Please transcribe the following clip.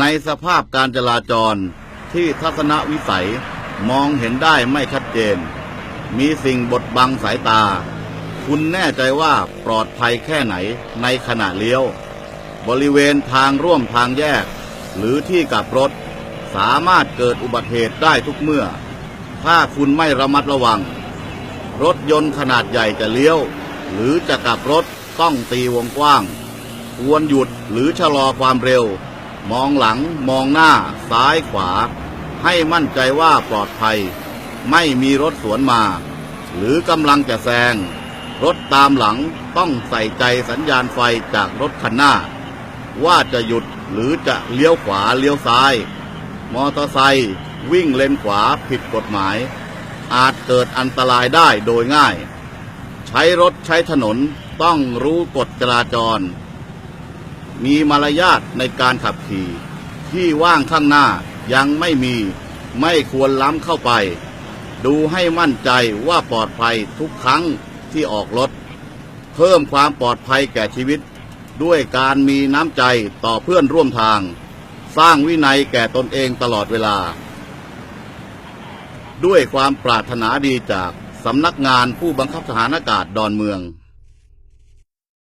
ในสภาพการจราจรที่ทัศนวิสัยมองเห็นได้ไม่ชัดเจน มีสิ่งบดบังสายตา คุณแน่ใจว่าปลอดภัยแค่ไหนในขณะเลี้ยว บริเวณทางร่วมทางแยก หรือที่กับรถ สามารถเกิดอุบัติเหตุได้ทุกเมื่อ ถ้าคุณไม่ระมัดระวัง รถยนต์ขนาดใหญ่จะเลี้ยว หรือจะกลับรถต้องตีวงกว้าง ควรหยุดหรือชะลอความเร็ว มองหลังมองหน้าซ้ายขวา ให้มั่นใจว่าปลอดภัย ไม่มีรถสวนมา หรือกำลังจะแซง รถตามหลังต้องใส่ใจสัญญาณไฟจากรถคันหน้า ว่าจะหยุดหรือจะเลี้ยวขวาเลี้ยวซ้าย มอเตอร์ไซค์วิ่งเลนขวาผิดกฎหมาย อาจเกิดอันตรายได้โดยง่าย ใช้รถใช้ถนนต้องรู้กฎจราจร มีมารยาทในการขับขี่ ที่ว่างข้างหน้ายังไม่มีไม่ควรล้ำเข้าไป ดูให้มั่นใจว่าปลอดภัยทุกครั้งที่ออกรถ เพิ่มความปลอดภัยแก่ชีวิต ด้วยการมีน้ำใจต่อเพื่อนร่วมทาง สร้างวินัยแก่ตนเองตลอดเวลา ด้วยความปรารถนาดีจากสำนักงานผู้บังคับทหารอากาศดอนเมือง